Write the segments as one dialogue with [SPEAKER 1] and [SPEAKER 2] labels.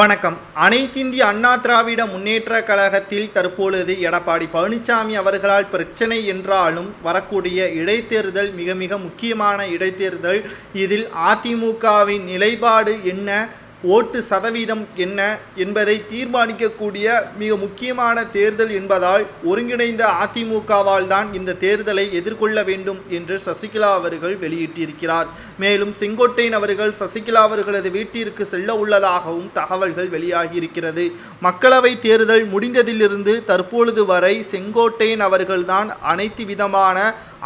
[SPEAKER 1] வணக்கம். அனைத்திந்திய அண்ணா திராவிட முன்னேற்ற கழகத்தில் தற்பொழுது எடப்பாடி பழனிசாமி அவர்களால் பிரச்சனை என்றாலும் வரக்கூடிய இடைத்தேர்தல் மிக மிக முக்கியமான இடைத்தேர்தல். இதில் அதிமுகவின் நிலைப்பாடு என்ன? ஓட்டு சதவீதம் என்ன என்பதை தீர்மானிக்கக்கூடிய மிக முக்கியமான தேர்தல் என்பதால் ஒருங்கிணைந்த அதிமுகவால் தான் இந்த தேர்தலை எதிர்கொள்ள வேண்டும் என்று சசிகலா அவர்கள் வெளியிட்டிருக்கிறார். மேலும் செங்கோட்டையன் அவர்கள் சசிகலா அவர்களது வீட்டிற்கு செல்ல உள்ளதாகவும் தகவல்கள் வெளியாகியிருக்கிறது. மக்களவை தேர்தல் முடிந்ததிலிருந்து தற்பொழுது வரை செங்கோட்டையன் அவர்கள்தான் அனைத்து விதமான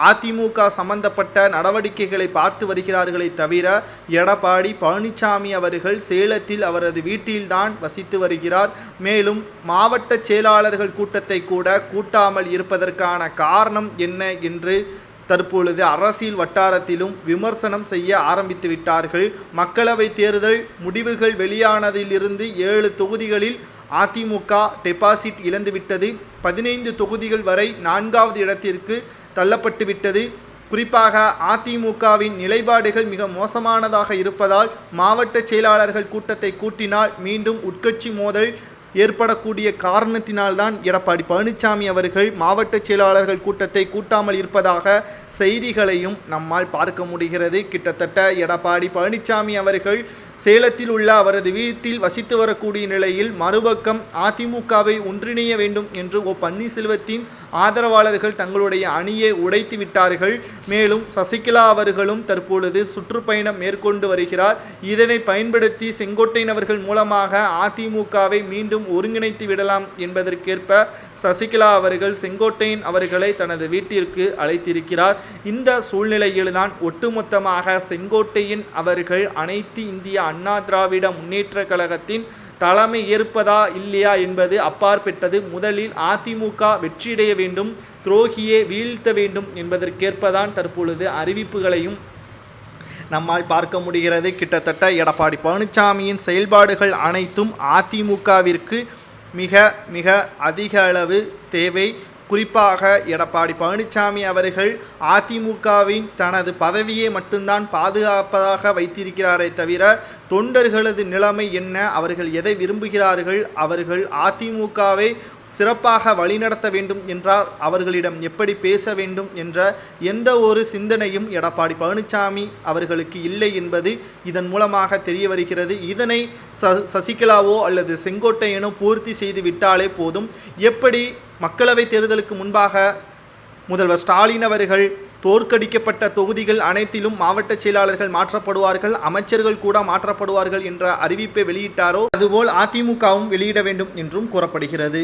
[SPEAKER 1] அதிமுக சம்பந்தப்பட்ட நடவடிக்கைகளை பார்த்து வருகிறார்களே தவிர எடப்பாடி பழனிசாமி அவர்கள் செயல் சேலத்தில் அவரது வீட்டில்தான் வசித்து வருகிறார். மேலும் மாவட்ட செயலாளர்கள் கூட்டத்தை கூட கூட்டாமல் இருப்பதற்கான காரணம் என்ன என்று தற்பொழுது அரசியல் வட்டாரத்திலும் விமர்சனம் செய்ய ஆரம்பித்து விட்டார்கள். மக்களவை தேர்தல் முடிவுகள் வெளியானதிலிருந்து ஏழு தொகுதிகளில் அதிமுக டெபாசிட் இழந்துவிட்டது. பதினைந்து தொகுதிகள் வரை நான்காவது இடத்திற்கு தள்ளப்பட்டுவிட்டது. குறிப்பாக அதிமுகவின் நிலைப்பாடுகள் மிக மோசமானதாக இருப்பதால் மாவட்ட செயலாளர்கள் கூட்டத்தை கூட்டினால் மீண்டும் உட்கட்சி மோதல் ஏற்படக்கூடிய காரணத்தினால்தான் எடப்பாடி பழனிசாமி அவர்கள் மாவட்ட செயலாளர்கள் கூட்டத்தை கூட்டாமல் இருப்பதாக செய்திகளையும் நம்மால் பார்க்க முடிகிறது. கிட்டத்தட்ட எடப்பாடி பழனிசாமி அவர்கள் சேலத்தில் உள்ள அவரது வீட்டில் வசித்து வரக்கூடிய நிலையில் மறுபக்கம் அதிமுகவை ஒன்றிணைய வேண்டும் என்று ஓ பன்னீர்செல்வத்தின் ஆதரவாளர்கள் தங்களுடைய அணியை உடைத்து விட்டார்கள். மேலும் சசிகலா அவர்களும் தற்பொழுது சுற்றுப்பயணம் மேற்கொண்டு வருகிறார். இதனை பயன்படுத்தி செங்கோட்டையினவர்கள் மூலமாக அதிமுகவை மீண்டும் ஒருங்கிணைத்து விடலாம் என்பதற்கேற்ப சசிகலா அவர்கள் செங்கோட்டையன் அவர்களை தனது வீட்டிற்கு அழைத்திருக்கிறார். இந்த சூழ்நிலையில்தான் ஒட்டுமொத்தமாக செங்கோட்டையன் அவர்கள் அனைத்து இந்திய அண்ணா திராவிட முன்னேற்ற கழகத்தின் தலைமை ஏற்பதா இல்லையா என்பது அப்பாற்பட்டது. முதலில் அதிமுக வெற்றியடைய வேண்டும் துரோகியை வீழ்த்த வேண்டும் என்பதற்கேற்பதான் தற்பொழுது அறிவிப்புகளையும் நம்மால் பார்க்க முடிகிறது. கிட்டத்தட்ட எடப்பாடி பழனிசாமியின் செயல்பாடுகள் அனைத்தும் அதிமுகவிற்கு மிக மிக அதிக அளவு தேவை. குறிப்பாக எடப்பாடி பழனிசாமி அவர்கள் அதிமுகவின் தனது பதவியை மட்டும்தான் பாதுகாப்பதாக வைத்திருக்கிறாரே தவிர தொண்டர்களது நிலைமை என்ன அவர்கள் எதை விரும்புகிறார்கள் அவர்கள் அதிமுகவை சிறப்பாக வழிநடத்த வேண்டும் என்றால் அவர்களிடம் எப்படி பேச வேண்டும் என்ற எந்த ஒரு சிந்தனையும் எடப்பாடி பழனிசாமி அவர்களுக்கு இல்லை என்பது இதன் மூலமாக தெரிய வருகிறது. இதனை ச சசிகலாவோ அல்லது செங்கோட்டையனோ பூர்த்தி செய்து விட்டாலே போதும். எப்படி மக்களவை தேர்தலுக்கு முன்பாக முதல்வர் ஸ்டாலின் அவர்கள் தோற்கடிக்கப்பட்ட தொகுதிகள் அனைத்திலும் மாவட்ட செயலாளர்கள் மாற்றப்படுவார்கள் அமைச்சர்கள் கூட மாற்றப்படுவார்கள் என்ற அறிவிப்பை வெளியிட்டாரோ அதுபோல் அதிமுகவும் வெளியிட வேண்டும் என்றும் கூறப்படுகிறது.